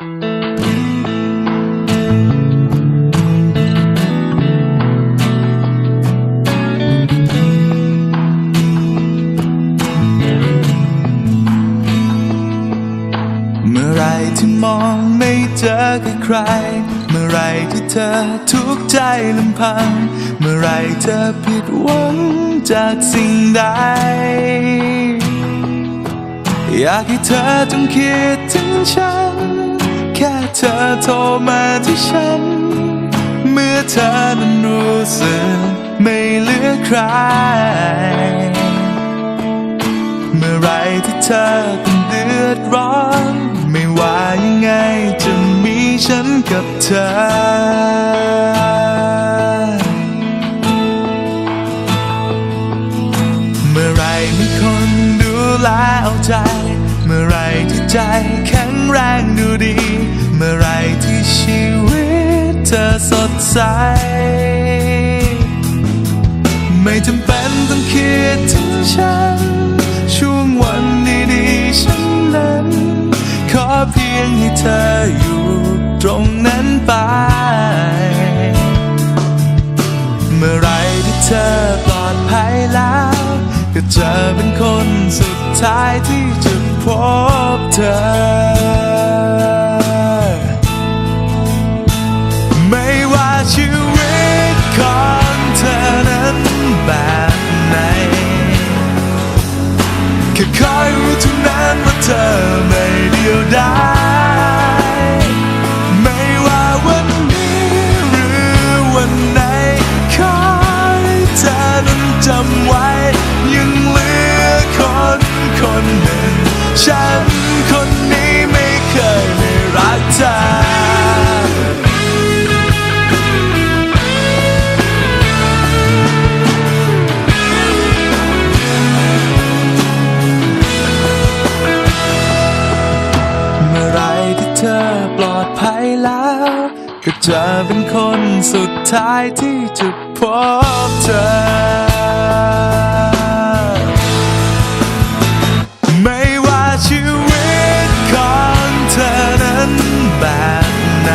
เมื่อไรที่มองไม่เจอกับใคร เมื่อไรที่เธอทุกข์ใจลำพัง เมื่อไรเธอผิดหวังจากสิ่งใด อยากให้เธอจงคิดถึงฉัน ค่เธอโทรมาที่ฉัน เมื่อเธอนั้นรู้สึกไม่เหลือใคร เมื่อไรที่เธอต้องเดือดร้อน ไม่ว่ายังไงจะมีฉันกับเธอเมื่อไรมีคนดูแลเอาใจ เมื่อไรที่ใจแข็งแรงดูดี มื่อไรที่ชีวิตเธอสดใส ไม่จำเป็นต้องคิดถึงฉัน ช่วงวันดีๆฉันนั้น ขอเพียงให้เธออยู่ตรงนั้นไป เมื่อไรที่เธอปลอดภัยแล้ว ก็เจะเป็นคนสุดท้ายที่จะพบเธอ ก็จะเป็นคนสุดท้ายที่จะพบเธอ ไม่ว่าชีวิตของเธอนั้นแบบไหน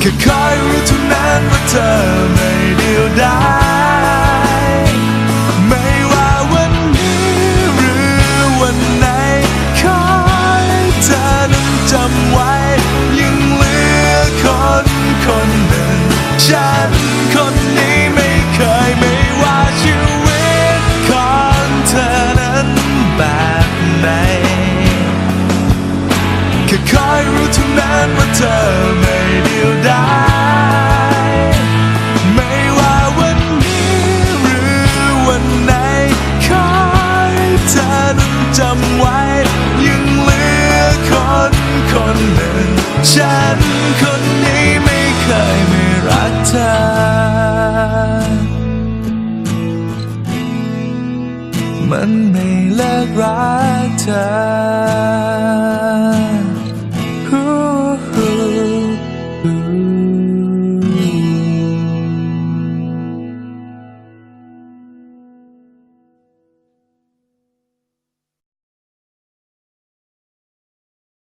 แค่คอยรู้เท่านั้นว่าเธอไม่เดียวดาย หนึ่งฉันคนนี้ไม่เคยไม่รักเธอ มันไม่เลิกรักเธอ